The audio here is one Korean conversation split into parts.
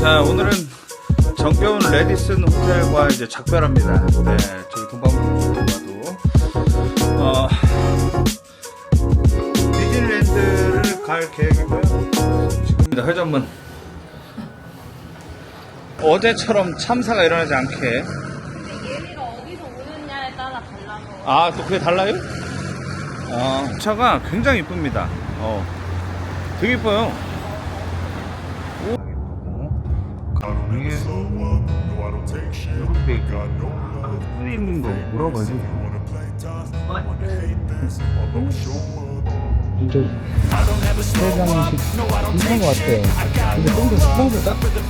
자 오늘은 정겨운 레디슨 호텔과 이제 작별합니다. 네, 저기 동방문화도 어, 디즈니랜드를 갈 계획이고요. 지금 회전문 어제처럼 참사가 일어나지 않게 아또 그게 달라요? 아 차가 굉장히 이쁩니다. 어, 되게 이뻐요. 오.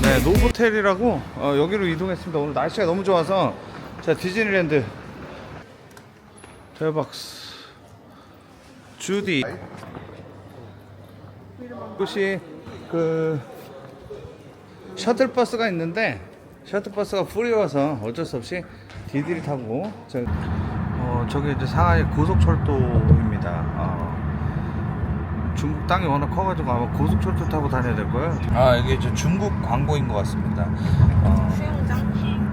네, 노보텔이라고 어, 여기로 이동했습니다. 오늘 날씨가 너무 좋아서 자 디즈니랜드 대박스 주디 이곳이 그 셔틀버스가 있는데 셔틀버스가 풀이어서 어쩔 수 없이 디디를 타고 저, 어, 저기 이제 상하이 고속철도입니다. 어, 중국 땅이 워낙 커가지고 아마 고속철도 타고 다녀야 될 거예요. 아 이게 이제 중국 광고인 것 같습니다. 어, 수영장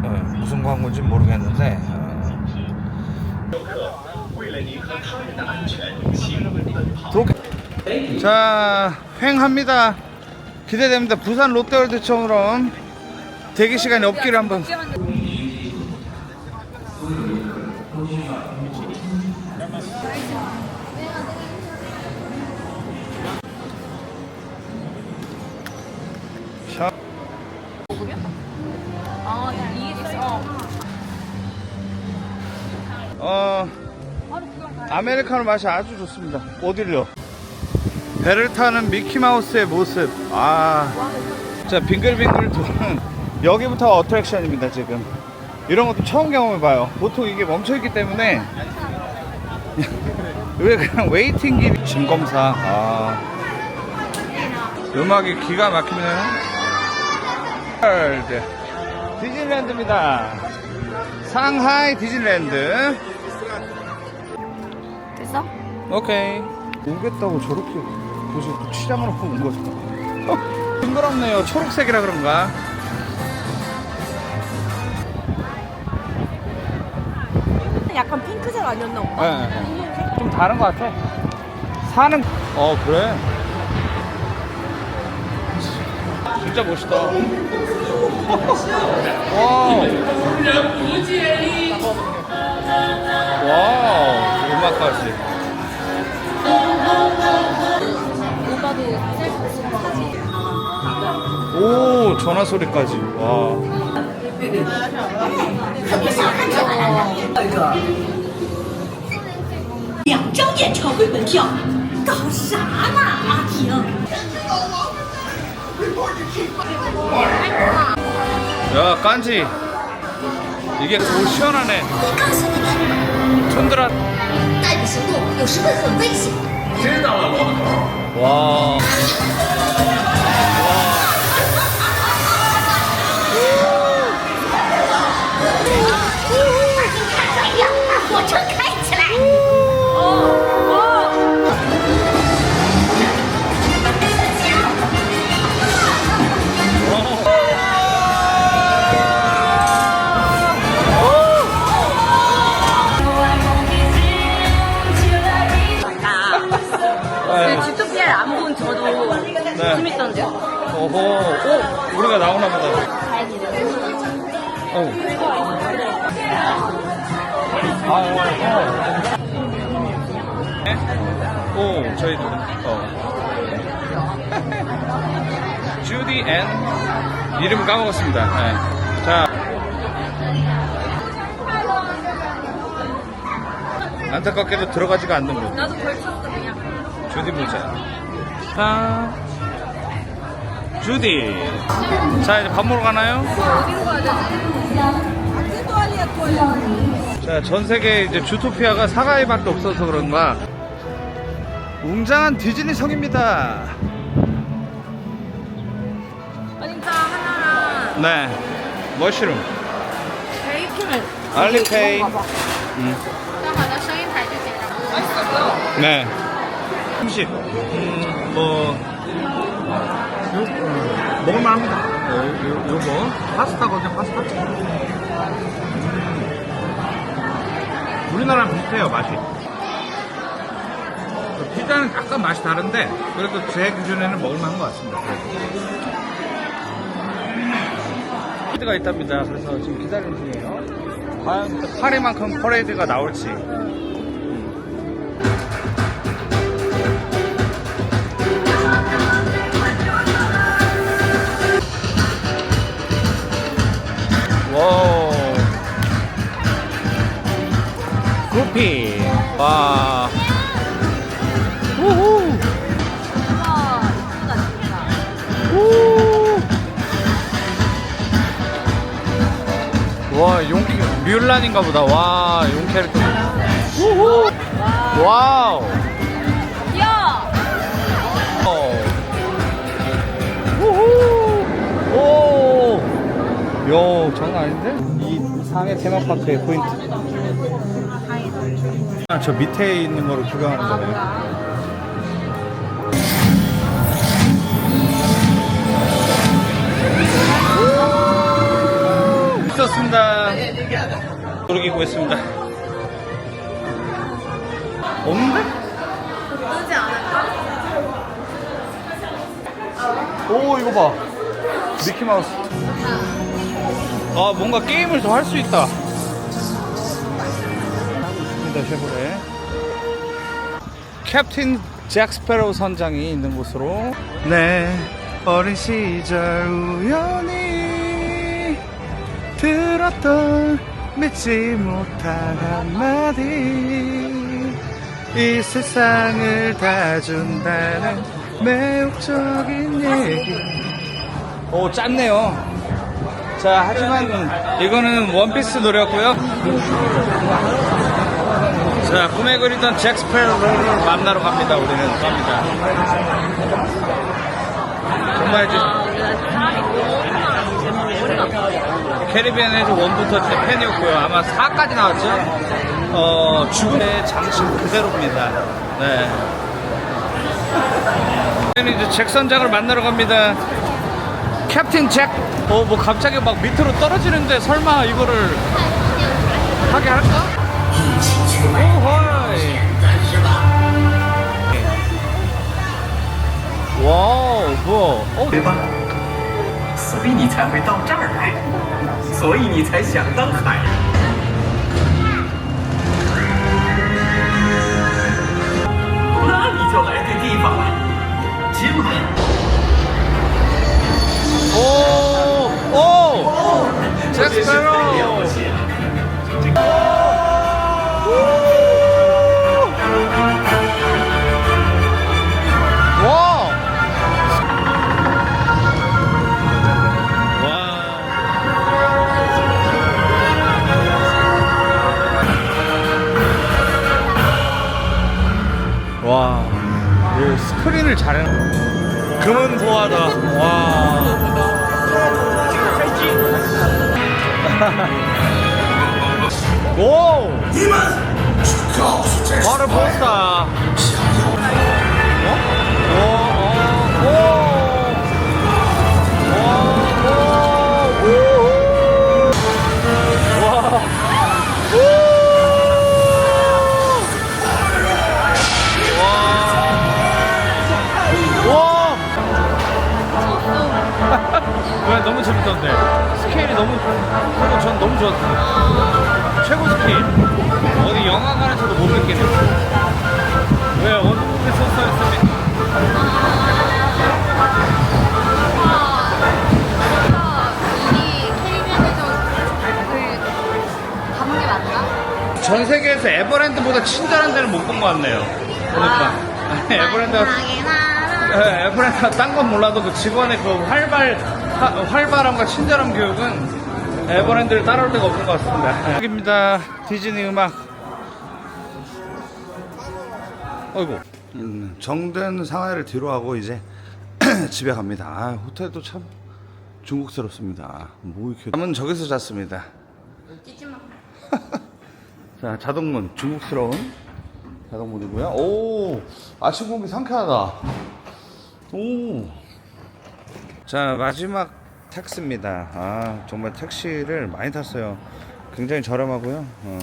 어, 무슨 광고인지 모르겠는데. 어. 자 횡합니다. 기대됩니다. 부산 롯데월드처럼 대기 시간이 없기를 한번. 있어 어 아메리카노 맛이 아주 좋습니다. 어딜요? 배를 타는 미키마우스의 모습. 아. 자, 빙글빙글 도는 여기부터 어트랙션입니다, 지금. 이런 것도 처음 경험해봐요. 보통 이게 멈춰있기 때문에. 왜 그냥 웨이팅 길이. 짐검사. 아. 음악이 기가 막히네요. 디즈니랜드입니다. 상하이 디즈니랜드. 됐어? 오케이. 오겠다고 저렇게 또 취장을 하고 온 거죠. 어, 징그럽네요. 초록색이라 그런가? 약간 핑크색 아니었나 오빠? 네, 네. 좀 다른 것 같아. 사는, 어, 그래. 진짜 멋있다. 와우. 와우. 음악까지. 오, 전화 소리까지. 와. 两张演唱会门票，搞啥呢，阿婷？ 야, 깐지. 이게 오 시원하네. 告诉你们， 촌드라. 逮捕行动有时会很危险。 와. 와. 오호. 오, 우리가 나오나 보다. 오. 아, 어. 네? 오, 저희도. 어. 주디 앤 이름 까먹었습니다. 네. 자. 안타깝게도 들어가지가 않는 분. 나도 걸쳤어 그냥 주디 모자. 자. 주디 자 이제 밥 먹으러 가나요? 어디로 가야 되지? 자전 세계 이제 주토피아가 사과의밖에 없어서 그런가 웅장한 디즈니 성입니다 그러니까 하나랑 네 머쉬룸 베이킹을 알리페이 응. 음. 네 음식 음, 뭐 어, 먹을만 합니다. 어, 요, 요거 파스타거든요, 파스타. 우리나라랑 비슷해요, 맛이. 피자는 약간 맛이 다른데 그래도 제 기준에는 먹을만 한 것 같습니다. 퍼레이드가 있답니다. 그래서 지금 기다리는 중이에요. 과연 파리만큼 퍼레이드가 나올지. 구피. 와. 우후. 우. 와, 용, 뮬란인가 보다. 와, 용 캐릭터. 우후. 와우. 요, 장난 아닌데? 이 상해 테마파크의 포인트. 아, 저 밑에 있는 거를 구경하는 거네. 있었습니다. 노르기고 있습니다. 없는데? 뜨지 않을까? 오 이거 봐 미키 마우스 아 뭔가 게임을 더 할 수 있다 있습니다 쉐보레 캡틴 잭스페로우 선장이 있는 곳으로. 네 어린 시절 우연히 들었던 믿지 못한 한마디. 이 세상을 다 준다는 매혹적인 얘기. 오 짰네요. 자 하지만 이거는 원피스 노래였고요 자 꿈에 그리던 잭스페로를 만나러 갑니다 우리는 갑니다 정말 이제 캐리비안 해즈 1부터 제 팬이었고요. 아마 4까지 나왔죠? 어, 죽음의 장식 그대로입니다. 네. 저희는 이제 잭 선장을 만나러 갑니다. 캡틴 잭! 어, 뭐 갑자기 막 밑으로 떨어지는데 설마 이거를 하게 할까? 哦嗨，现在是吧？哦哦，对吧？所以你才会到这儿来，所以你才想当海。那你就来对地方了，今晚。哦哦哦，这真是太了不起了。这个。 와! 이 스크린을 잘해. 금은 보화다. 와. 오! 바로. 어? 오, 오, 오. 오, 오, 우후. 와. 왜 너무 재밌던데 스케일이 너무 전 너무 좋았어요 최고 스케일 어디 영화관에서도 못 느끼는 왜게 맞나? 전 세계에서 에버랜드보다 친절한 데는 못 본 것 같네요. 보니까. 아니, 에버랜드가, 예, 에버랜드가 딴 건 몰라도 그 직원의 그 활발, 하- 활발함과 친절한 교육은 에버랜드를 따라올 데가 없는 것 같습니다. 여기입니다. 디즈니 음악. 어이구. 음, 정든 상하이를 뒤로 하고 이제 집에 갑니다. 아, 호텔도 참 중국스럽습니다. 뭐 이렇게. 밤은 저기서 잤습니다. 자, 자동문. 중국스러운 자동문이고요. 오, 아침 공기 상쾌하다. 오. 자 마지막 택스입니다. 아 정말 택시를 많이 탔어요. 굉장히 저렴하고요. 어.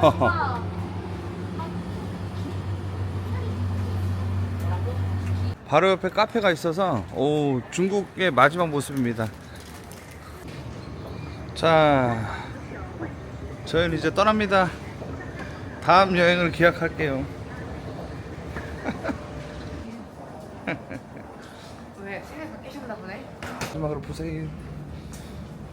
허허. 바로 옆에 카페가 있어서 오 중국의 마지막 모습입니다. 자, 저희는 이제 떠납니다. 다음 여행을 기약할게요. 왜? 생각 바뀌셨나 보네? 마지막으로 보세요.